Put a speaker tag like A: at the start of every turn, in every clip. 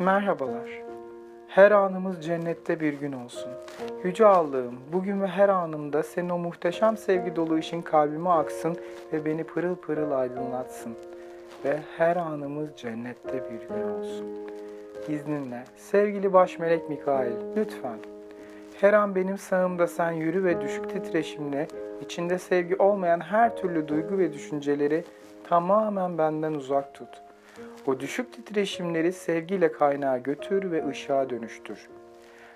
A: Merhabalar. Her anımız cennette bir gün olsun. Yüce Allah'ım, bugün ve her anımda senin o muhteşem sevgi dolu ışın kalbime aksın ve beni pırıl pırıl aydınlatsın. Ve her anımız cennette bir gün olsun. İzninle, sevgili baş melek Mikail, lütfen. Her an benim sağımda sen yürü ve düşük titreşimle, içinde sevgi olmayan her türlü duygu ve düşünceleri tamamen benden uzak tut.'' O düşük titreşimleri sevgiyle kaynağa götür ve ışığa dönüştür.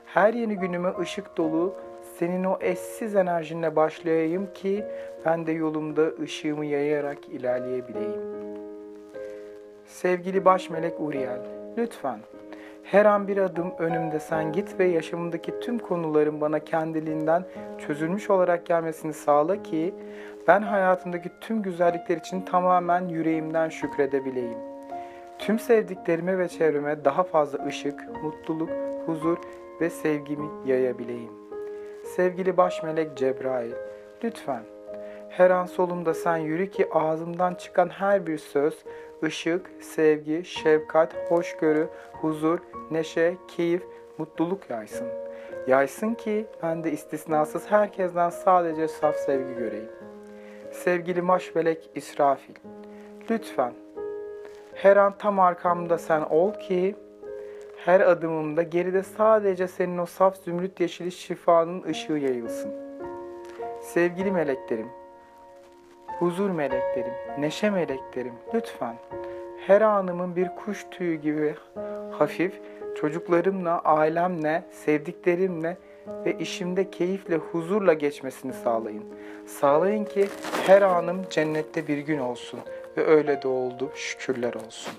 A: Her yeni günüme ışık dolu, senin o eşsiz enerjinle başlayayım ki ben de yolumda ışığımı yayarak ilerleyebileyim. Sevgili baş melek Uriel, lütfen her an bir adım önümde sen git ve yaşamımdaki tüm konuların bana kendiliğinden çözülmüş olarak gelmesini sağla ki ben hayatımdaki tüm güzellikler için tamamen yüreğimden şükredebileyim.'' Tüm sevdiklerime ve çevreme daha fazla ışık, mutluluk, huzur ve sevgimi yayabileyim. Sevgili baş melek Cebrail, lütfen her an solumda sen yürü ki ağzımdan çıkan her bir söz, ışık, sevgi, şefkat, hoşgörü, huzur, neşe, keyif, mutluluk yaysın. Yaysın ki ben de istisnasız herkesten sadece saf sevgi göreyim. Sevgili baş melek İsrafil, lütfen her an tam arkamda sen ol ki her adımımda geride sadece senin o saf zümrüt yeşili şifanın ışığı yayılsın. Sevgili meleklerim, huzur meleklerim, neşe meleklerim lütfen her anımın bir kuş tüyü gibi hafif çocuklarımla, ailemle, sevdiklerimle ve işimde keyifle, huzurla geçmesini sağlayın. Sağlayın ki her anım cennette bir gün olsun ve öyle de oldu. Şükürler olsun.